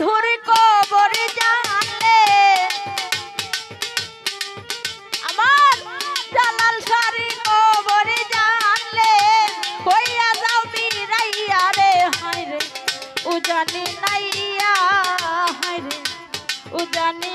বন্ধুর কবর জানলে আমার জালাল সারি কবর জানলে হইয়া যাও মিরাইয়া রে, হায় রে। উজানি নাইয়া হায় রে। উজানি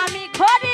আমি ঘরে